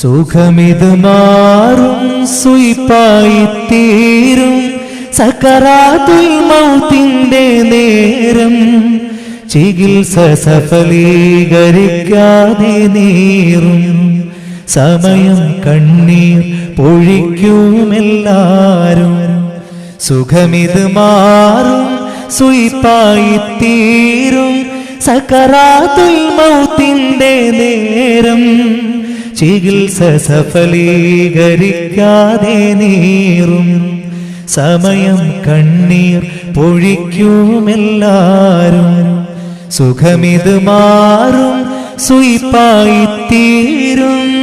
സുഖമിത് മാറും സുയിപ്പായി തീരും. സക്കറാത്തുൽ മൗത്തിന്റെ നേരം ചികിത്സ സഫലീകരിക്കാതെ നീറും. സമയം കണ്ണീർ പൊഴിക്കുമെല്ലാരും. സുഖമിത് മാറും സുയിപ്പായി തീരും. സക്കറാത്തുൽ മൗത്തിന്റെ നേരം ചികിത്സ സഫലീകരിക്കാതെ നീറും. സമയം കണ്ണീർ പൊഴിക്കുമെല്ലാരും. സുഖമിത് മാറും സുയിപ്പായിത്തീരും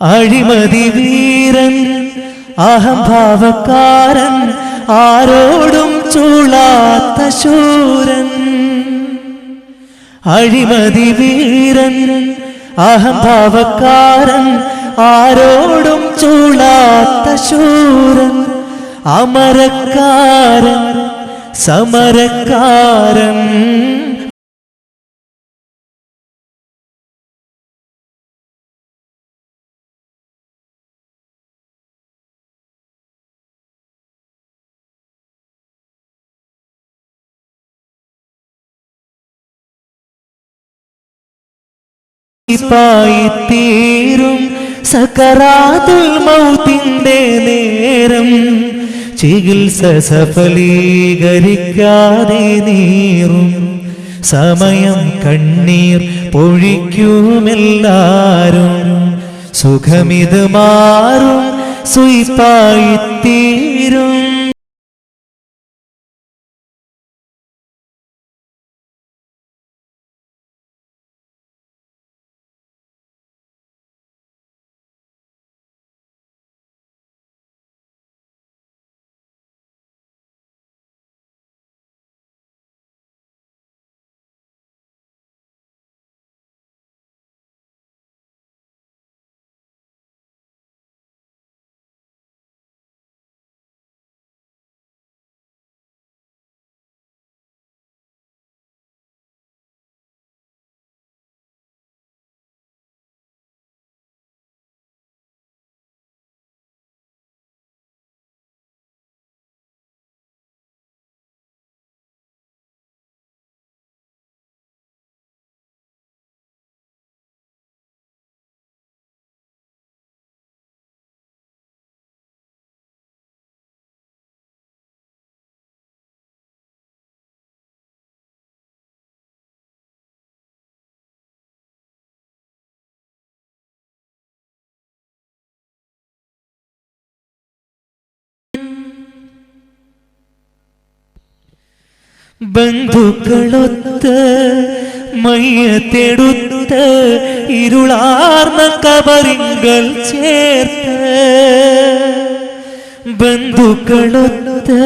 അഴിമതി വീരൻ അഹംഭാവക്കാരൻ ആരോടും ചൂളാത്ത ശൂരൻ. അഴിമതി വീരൻ അഹംഭാവക്കാരൻ ആരോടും ചൂളാത്ത ശൂരൻ അമരക്കാരൻ സമരക്കാരൻ. തീരും സക്കറാതുൽ മൗത്തിന്റെ നേരം. ചികിത്സ സഫലീകരിക്കാതെ നീറും. സമയം കണ്ണീർ പൊഴിക്കുമെല്ലാരും. സുഖമിത് മാറും സുയിപ്പായിത്തീരും. ബന്ധുക്കളൊത്ത് മയ്യത്തെടുത്ത് ഇരുളാർന്ന കബറിങ്ങൾ ചേർത്ത് ബന്ധുക്കളൊത്ത്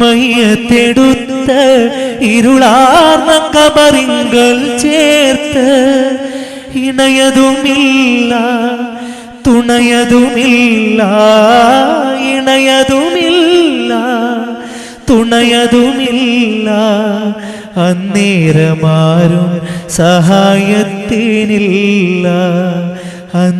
മയ്യത്തെടുത്ത് ഇരുളാർന്ന കബറിങ്ങൾ ചേർത്ത് ഇണയതുമില്ല തുണയതുമില്ല ഇണയതുമില്ല. തുണയതുമില്ല. അന്നേരമാരും സഹായത്തിനില്ല.